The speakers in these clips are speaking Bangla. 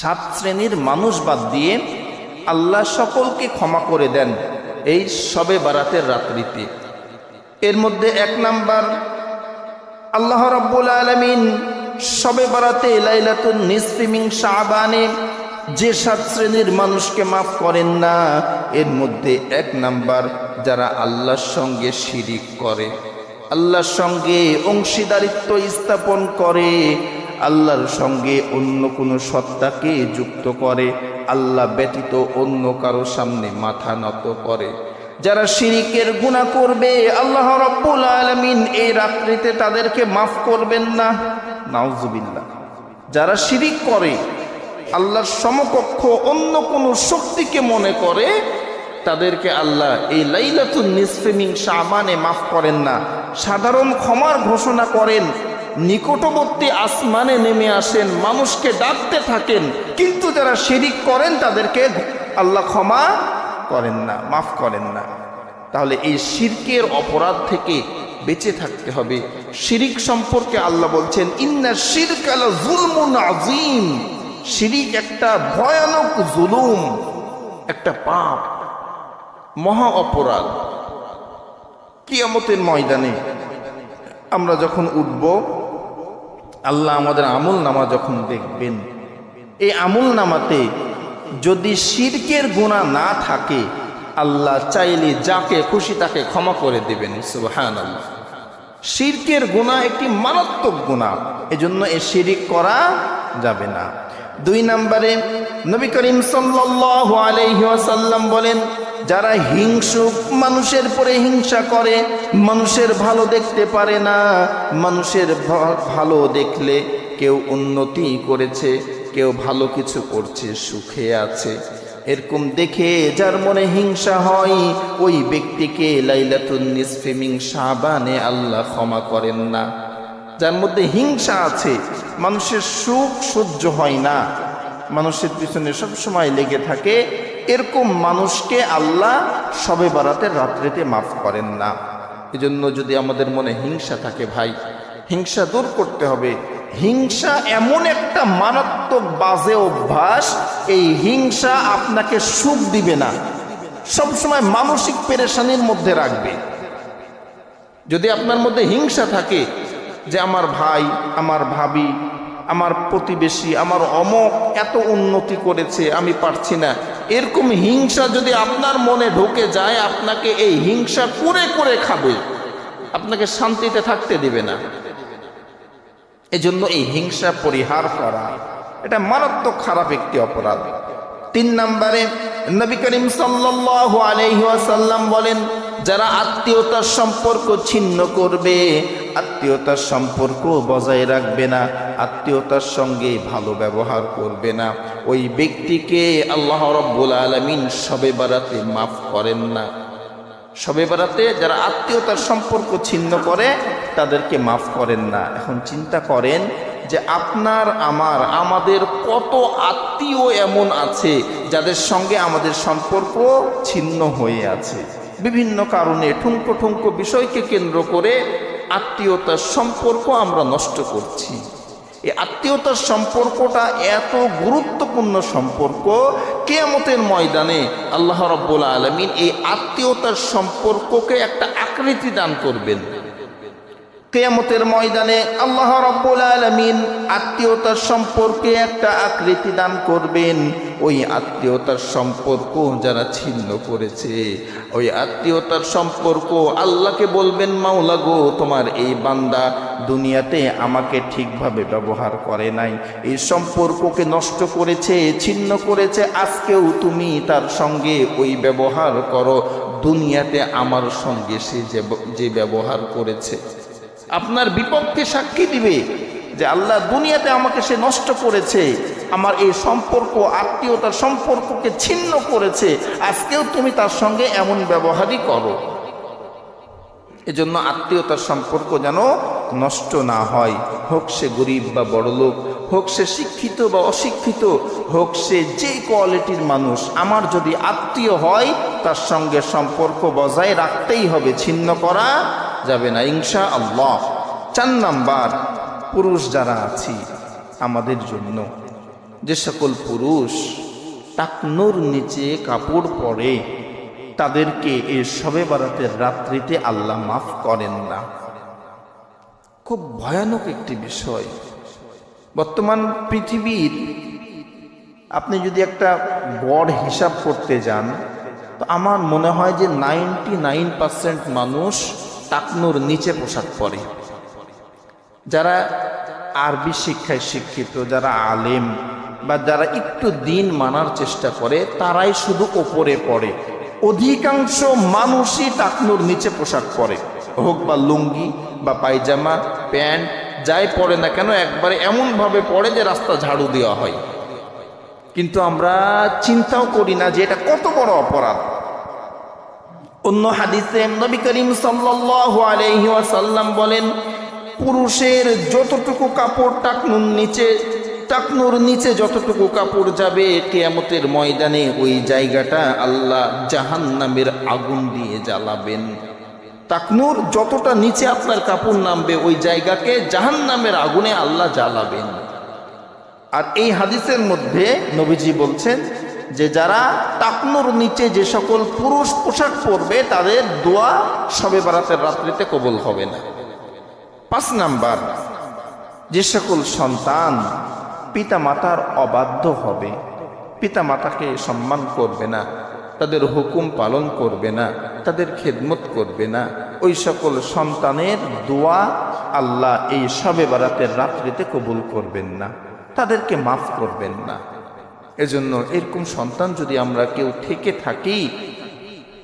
সাত শ্রেণির মানুষ বাদ দিয়ে আল্লাহ সকলকে ক্ষমা করে দেন এই সবে বারাতের রাত্রিতে। এর মধ্যে এক নাম্বার, আল্লাহ রাব্বুল আলমিন সবে বারাতে লাইলাতুন নিসফিমিং শাহবানে যে সাত শ্রেণির মানুষকে মাফ করেন না, এর মধ্যে এক নাম্বার যারা আল্লাহর সঙ্গে শিরিক করে, আল্লাহর সঙ্গে অংশীদারিত্ব স্থাপন করে আল্লাহর সঙ্গে অন্য কোনো সত্তাকে যুক্ত করে, আল্লাহ ব্যতীত অন্য কারও সামনে মাথা নত করে। যারা শিরিকের গুণা করবে, আল্লাহ রব্বুল আলমিন এই রাত্রিতে তাদেরকে মাফ করবেন না। নাউজুবিল্লাহ। যারা শিরিক করে, আল্লাহর সমকক্ষ অন্য কোনো শক্তিকে মনে করে, তাদেরকে আল্লাহ এই লাইলাতুন নিসফেমিং শাহবানে মাফ করেন না। সাধারণ ক্ষমার ঘোষণা করেন নিকটবর্তী আসমানে নেমে আসেন, মানুষকে ডাকতে থাকেন, কিন্তু যারা শিরিক করেন তাদেরকে আল্লাহ ক্ষমা করেন না, মাফ করেন না। তাহলে এই শিরকের অপরাধ থেকে বেঁচে থাকতে হবে। শিরিক সম্পর্কে আল্লাহ বলছেন, ইন্না শিরক আলা জুলমুন আজিম শিরিক একটা ভয়ানক জুলুম, একটা পাপ, মহা অপরাধ। কিয়ামতের ময়দানে আমরা যখন উঠব, আল্লাহ আমাদের আমল নামা যখন দেখবেন, এই আমল নামাতে যদি শিরকের গুণা না থাকে, আল্লাহ চাইলে যাকে খুশি তাকে ক্ষমা করে দেবেন সুবহান আল্লাহ গুণা একটি মারাত্মক গুণা এজন্য এ শিরিক করা যাবে না। দুই নম্বরে, নবী করিম আলাইহি বলেন যারা হিংসুক, মানুষের পরে হিংসা করে, মানুষের ভালো দেখতে পারে না, মানুষের ভালো দেখলে কেউ উন্নতি করেছে, কেউ ভালো কিছু করছে, সুখে আছে। এরকম দেখে যার মনে হিংসা হয়, ওই ব্যক্তিকে লাইলাতুন নিসফিমিং শাবানে আল্লাহ ক্ষমা করেন না। যার মধ্যে হিংসা আছে, মানুষের সুখ সহ্য হয় না। মানুষের পিছনে সবসময় লেগে থাকে এরকম মানুষকে আল্লাহ সবে বারাতে রাত্রিতে মাফ করেন না। এজন্য যদি আমাদের মনে হিংসা থাকে ভাই, হিংসা দূর করতে হবে। হিংসা এমন একটা মারাত্মক বাজে অভ্যাস, এই হিংসা আপনাকে সুখ দিবে না। সবসময় মানসিক পেরেশানির মধ্যে রাখবে। যদি আপনার মধ্যে হিংসা থাকে যে আমার ভাই, আমার ভাবি আমার প্রতিবেশী, আমার অমক এত উন্নতি করেছে, আমি পারছি না। এরকম হিংসা যদি আপনার মনে ঢুকে যায়, আপনাকে এই হিংসা করে করে খাবে। আপনাকে শান্তিতে থাকতে দিবে না। এজন্য এই হিংসা পরিহার করা, এটা মারাত্মক খারাপ একটি অপরাধ। তিন নম্বরে, নবী করিম সাল্লাল্লাহু আলাইহি ওয়াসাল্লাম বলেন, যারা আত্মীয়তার সম্পর্ক ছিন্ন করবে আত্মীয়তার সম্পর্ক বজায় রাখবে না, আত্মীয়তার সঙ্গে ভালো ব্যবহার করবে না। ওই ব্যক্তিকে আল্লাহ রব্বুল আলমিন সবে বারাতে মাফ করেন না। সবে বেড়াতে যারা আত্মীয়তার সম্পর্ক ছিন্ন করে, তাদেরকে মাফ করেন না। এখন চিন্তা করেন যে আপনার, আমার, আমাদের কত আত্মীয় এমন আছে যাদের সঙ্গে আমাদের সম্পর্ক ছিন্ন হয়ে আছে। বিভিন্ন কারণে ঠুনকো ঠুঙ্কো বিষয়কে কেন্দ্র করে আত্মীয়তার সম্পর্ক আমরা নষ্ট করছি। এই আত্মীয়তার সম্পর্কটা এত গুরুত্বপূর্ণ সম্পর্ক, কেয়ামতের ময়দানে আল্লাহ রব্বুল আলমিন এই আত্মীয়তার সম্পর্ককে একটা আকৃতি দান করবেন। কেয়ামতের ময়দানে আল্লাহ রব্বুল আলমিন আত্মীয়তার সম্পর্কে একটা আকৃতি দান করবেন। ওই আত্মীয়তার সম্পর্ক যারা ছিন্ন করেছে, ওই আত্মীয়তার সম্পর্ক আল্লাহকে বলবেন, মাওলা গো, তোমার এই বান্দা দুনিয়াতে আমাকে ঠিকভাবে ব্যবহার করে নাই। এই সম্পর্ককে নষ্ট করেছে, ছিন্ন করেছে, আজকেও তুমি তার সঙ্গে ওই ব্যবহার করো। দুনিয়াতে আমার সঙ্গে সে যে ব্যবহার করেছে। আপনার বিপক্ষে সাক্ষী দিবে যে আল্লাহ দুনিয়াতে আমাকে সে নষ্ট করেছে, আমার এই সম্পর্ক, আত্মীয়তার সম্পর্ককে ছিন্ন করেছে, আজকেও তুমি তার সঙ্গে এমন ব্যবহারই করো। এজন্য আত্মীয়তার সম্পর্ক যেন নষ্ট না হয়। হোক সে গরিব বা বড়লোক, হোক সে শিক্ষিত বা অশিক্ষিত, হোক সে যে কোয়ালিটির মানুষ, আমার যদি আত্মীয় হয়, তার সঙ্গে সম্পর্ক বজায় রাখতেই হবে, ছিন্ন করা যাবে না ইনশা আল্লাহ চার নাম্বার, পুরুষ যারা আছি, আমাদের জন্য। যে সকল পুরুষ টাকনুর নিচে কাপড় পরে, তাদেরকে এ সবে বারাতের রাত্রিতে আল্লাহ মাফ করেন না। খুব ভয়ানক একটি বিষয়। বর্তমান পৃথিবীর আপনি যদি একটা বড় হিসাব করতে যান, তো আমার মনে হয় যে নাইনটি নাইন পার্সেন্ট মানুষ টাকনুর নিচে পোশাক পরে। যারা আরবি শিক্ষায় শিক্ষিত, যারা আলেম বা যারা একটু দিন মানার চেষ্টা করে, তারাই শুধু ওপরে পড়ে। অধিকাংশ মানুষই টাকনুর নিচে পোশাক পরে। হোক বা লুঙ্গি বা পায়জামা, প্যান্ট, যাই পরে না কেন, একবারে এমনভাবে পড়ে যে রাস্তা ঝাড়ু দেওয়া হয়। কিন্তু আমরা চিন্তাও করি না যে এটা কত বড় অপরাধ। অন্য হাদিসে নবী করিম আলাইহি ওয়াসাল্লাম বলেন, পুরুষের যতটুকু কাপড় টাকনুর নিচে টাকনুর নিচে যতটুকু কাপড় যাবে কেয়ামতের ময়দানে ওই জায়গাটা আল্লাহ জাহান্নামের আগুন দিয়ে জ্বালাবেন। টাকনুর যতটা নিচে আপনার কাপড় নামবে ওই জায়গাকে জাহান্নামের আগুনে আল্লাহ জ্বালাবেন। আর এই হাদিসের মধ্যে নবীজি বলছেন যে যারা টাকনুর নিচে যে সকল পুরুষ পোশাক পরবে, তাদের দোয়া সবে বারাতের রাত্রিতে কবুল হবে না। পাঁচ নাম্বার, যে সকল সন্তান পিতা মাতার অবাধ্য হবে পিতা মাতাকে সম্মান করবে না, তাদের হুকুম পালন করবে না, তাদের খেদমত করবে না, ওই সকল সন্তানের দোয়া আল্লাহ এই সবে বারাতের রাত্রিতে কবুল করবেন না, তাদেরকে মাফ করবেন না। এজন্য এরকম সন্তান যদি আমরা কেউ থেকে থাকি,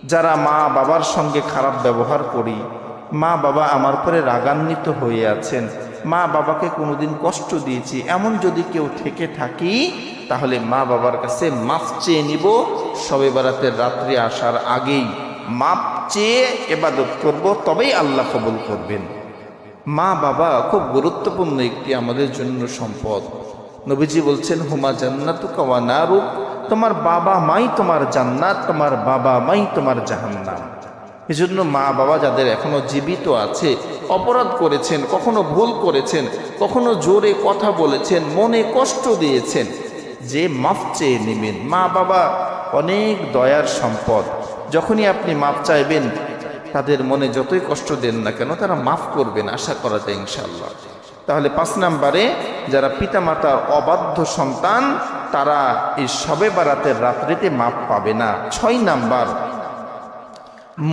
যারা মা বাবার সঙ্গে খারাপ ব্যবহার করি, মা বাবা আমার পরে রাগান্বিত হয়ে আছেন, মা বাবাকে কোনোদিন কষ্ট দিয়েছি, এমন যদি কেউ থেকে থাকি, তাহলে মা বাবার কাছে মাফ চেয়ে নিব, সবে বারাতের রাত্রি আসার আগেই মাপ চেয়ে এবাদত করব, তবেই আল্লাহ কবুল করবেন। মা বাবা খুব গুরুত্বপূর্ণ একটি আমাদের জন্য সম্পদ। নবীজি বলছেন, হুমা জান্নাত কাওয়া তোমার বাবা মাই তোমার জান্নাত, তোমার বাবা মাই তোমার জাহান্নাম। এজন্য মা বাবা যাদের এখনও জীবিত আছে, অপরাধ করেছেন, কখনো ভুল করেছেন, কখনো জোরে কথা বলেছেন, মনে কষ্ট দিয়েছেন, যে মাফ চেয়ে নেবেন। মা বাবা অনেক দয়ার সম্পদ। যখনই আপনি মাফ চাইবেন, তাদের মনে যতই কষ্ট দেন না কেন, তারা মাফ করবেন, আশা করা যায় ইনশাল্লাহ তাহলে পাঁচ নাম্বারে যারা পিতামাতার অবাধ্য সন্তান, তারা এই সবে বারাতের রাত্রিতে মাপ পাবে না। ছয় নাম্বার,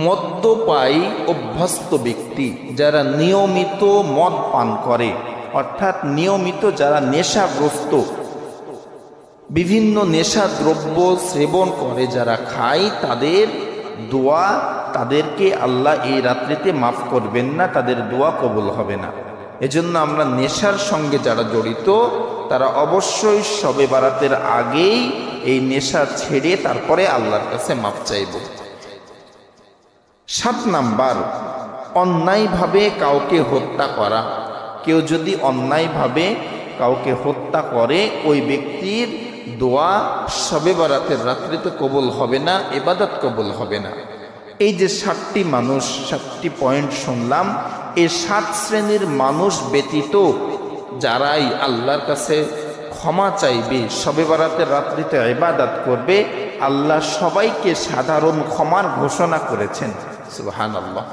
মদ্যপায়ী অভ্যস্ত ব্যক্তি যারা নিয়মিত মদ পান করে, অর্থাৎ নিয়মিত যারা নেশাগ্রস্ত, বিভিন্ন নেশা দ্রব্য সেবন করে, যারা খায়, তাদের দোয়া, তাদেরকে আল্লাহ এই রাত্রিতে মাফ করবেন না, তাদের দোয়া কবুল হবে না। এজন্য আমরা নেশার সঙ্গে যারা জড়িত, তারা অবশ্যই সবে বারাতের আগেই এই নেশা ছেড়ে তারপরে আল্লাহর কাছে মাপ চাইব। সাত নাম্বার, অন্যায়ভাবে কাউকে হত্যা করা। কেউ যদি অন্যায়ভাবে কাউকে হত্যা করে, ওই ব্যক্তির দোয়া সবে বারাতের রাত্রিতে কবুল হবে না, এবাদত কবুল হবে না। এই যে সাতটি মানুষ, সাতটি পয়েন্ট শুনলাম এই সাত শ্রেণির মানুষ ব্যতীত যারাই আল্লাহর কাছে ক্ষমা চাইবে, সবে বারাতের রাত্রিতে ইবাদত করবে, আল্লাহ সবাইকে সাধারণ ক্ষমার ঘোষণা করেছেন। সুবহানাল্লাহ।